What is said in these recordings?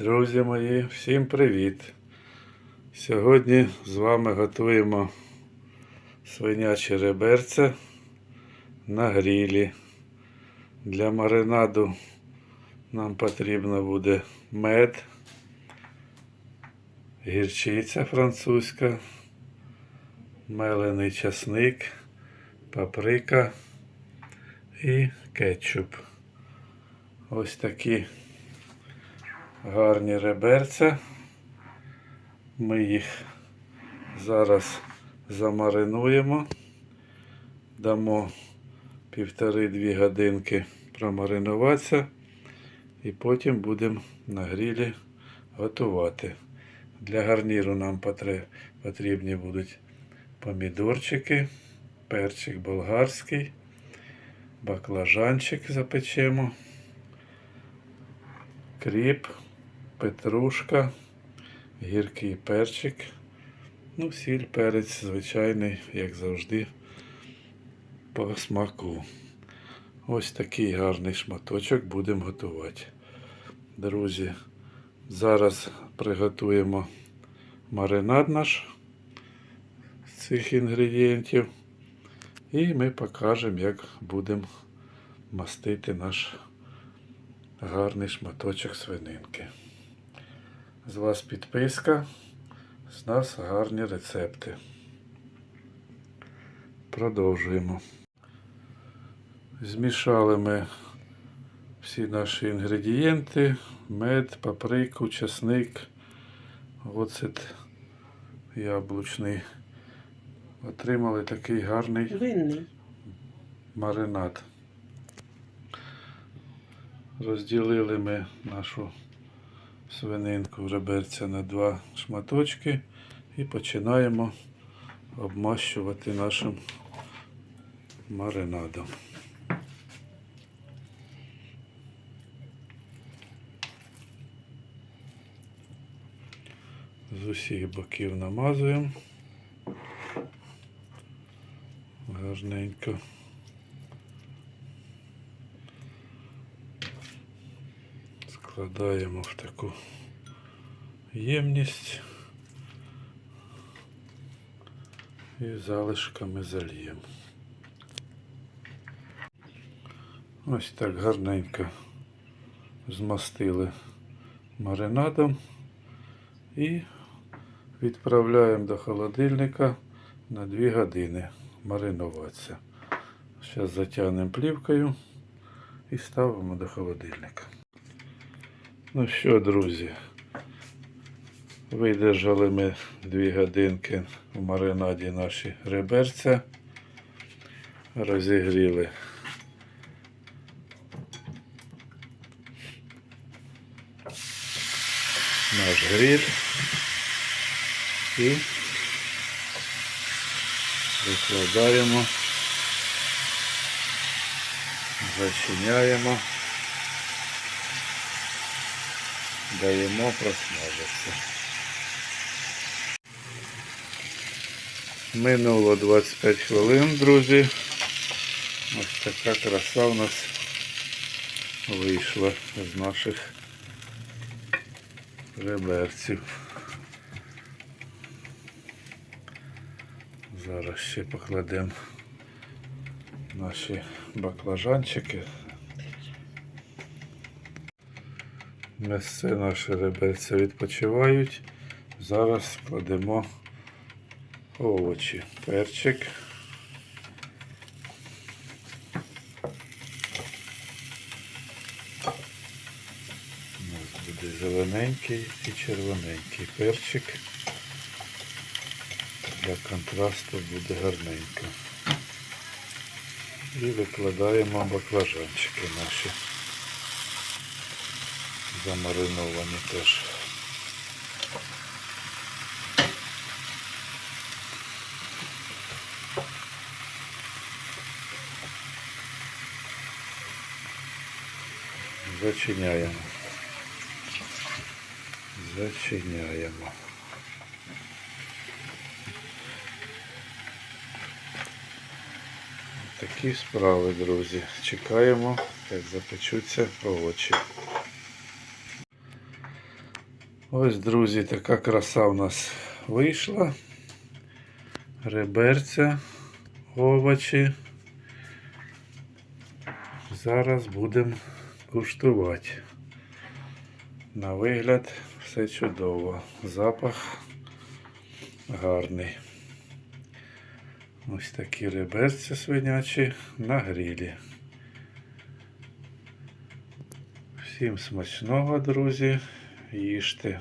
Друзі мої, всім привіт! Сьогодні з вами готуємо свинячі реберця на грілі. Для маринаду нам потрібно буде мед, гірчиця французька, мелений часник, паприка і кетчуп. Ось такі гарні реберця. Ми їх зараз замаринуємо, дамо півтори-дві годинки промаринуватися і потім будемо на грілі готувати. Для гарніру нам потрібні будуть помідорчики, перчик болгарський, баклажанчик запечемо кріп, петрушка, гіркий перчик, ну, сіль, перець звичайний, як завжди, по смаку. Ось такий гарний шматочок будемо готувати. Друзі, зараз приготуємо маринад наш з цих інгредієнтів. І ми покажемо, як будемо мастити наш гарний шматочок свининки. З вас підписка, з нас гарні рецепти. Продовжуємо. Змішали ми всі наші інгредієнти, мед, паприку, чесник, оцет яблучний. Отримали такий гарний Винний. маринад. Розділили ми нашу свининку реберця на два шматочки і починаємо обмащувати нашим маринадом. З усіх боків намазуємо гарненько. Складаємо в таку ємність і залишками зальємо. Ось так гарненько змастили маринадом і відправляємо до холодильника на 2 години маринуватися. Зараз затягнемо плівкою і ставимо до холодильника. Ну що, друзі, видержали ми 2 годинки в маринаді наші реберця, розігріли. Наш гриль і викладаємо, зачиняємо. Даємо просмажитися. Минуло 25 хвилин, друзі. Ось така краса у нас вийшла з наших реберців. Зараз ще покладемо наші баклажанчики. Місце наші реберця відпочивають. Зараз кладемо овочі. Перчик. У нас буде зелененький і червоненький перчик. Для контрасту буде гарненько. І викладаємо баклажанчики наші замариновані теж. Зачиняємо. Зачиняємо. Такі справи, друзі. Чекаємо, як запечуться овочі. Ось, друзі, така краса в нас вийшла. Реберця, овочі. Зараз будемо куштувати. На вигляд все чудово. Запах гарний. Ось такі реберця свинячі на грилі. Всім смачного, друзі. Їжте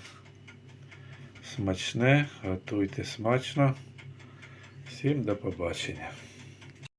смачне, готуйте смачно. Всім до побачення.